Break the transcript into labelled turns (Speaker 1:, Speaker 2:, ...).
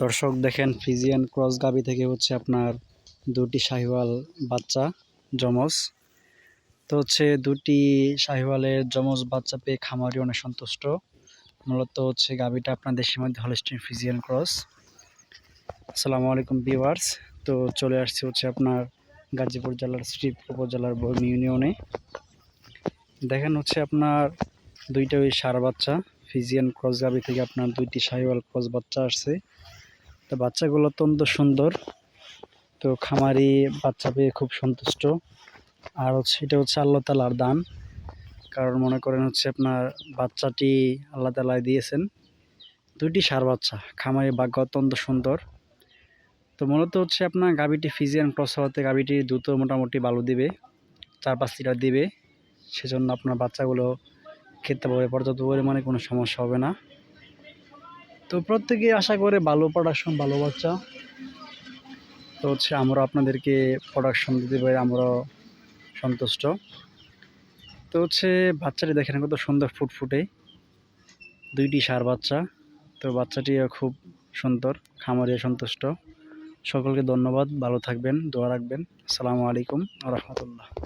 Speaker 1: দর্শক দেখেন, Friesian cross গাবি থেকে হচ্ছে আপনার দুটি শাহিওয়াল বাচ্চা জমজ তো হচ্ছে দুটি শাহিওয়ালের জমজ বাচ্চা পেয়ে খামারি অনেক সন্তুষ্ট। মূলত হচ্ছে গাবিটা আপনার দেশের মধ্যে হলস্টিন ফিজিয়ান ক্রস আসসালামু আলাইকুম ভিউয়ার্স। তো চলে আসছি হচ্ছে আপনার গাজীপুর জেলার শ্রীপ উপজেলার বর্মি ইউনিয়নে। দেখেন হচ্ছে আপনার দুইটা ওই সার বাচ্চা ফিজিয়ান ক্রস গাবি থেকে আপনার দুইটি শাহিওয়াল ক্রস বাচ্চা আসছে। তো বাচ্চাগুলো অত্যন্ত সুন্দর। তো খামারি বাচ্চা পেয়ে খুব সন্তুষ্ট। আর হচ্ছে, এটা হচ্ছে আল্লাহ তালার দান। কারণ মনে করেন হচ্ছে আপনার বাচ্চাটি আল্লাহ তালায় দিয়েছেন। দুইটি সার বাচ্চা, খামারি ভাগ্য অত্যন্ত সুন্দর। তো মূলত হচ্ছে আপনার গাবিটি ফিজিয়ান ক্রস হওয়াতে গাবিটি দ্রুত মোটামুটি ভালো দিবে, চার পাঁচ লিটার দিবে। সেজন্য আপনার বাচ্চাগুলো খেতে পারবে পর্যাপ্ত পরিমাণে কোনো সমস্যা হবে না। তো প্রত্যেকে আশা করে ভালো প্রোডাকশন ভালো বাচ্চা। তো হচ্ছে আমরা আপনাদেরকে প্রোডাকশন দিতে পারি আমরাও সন্তুষ্ট। তো হচ্ছে বাচ্চাটি দেখেন কত সুন্দর ফুটফুটে। দুইটি সার বাচ্চা। তো বাচ্চাটিও খুব সুন্দর খামারিও সন্তুষ্ট। সকলকে ধন্যবাদ, ভালো থাকবেন, দোয়া রাখবেন। আসসালামু আলাইকুম রহমতুল্লাহ।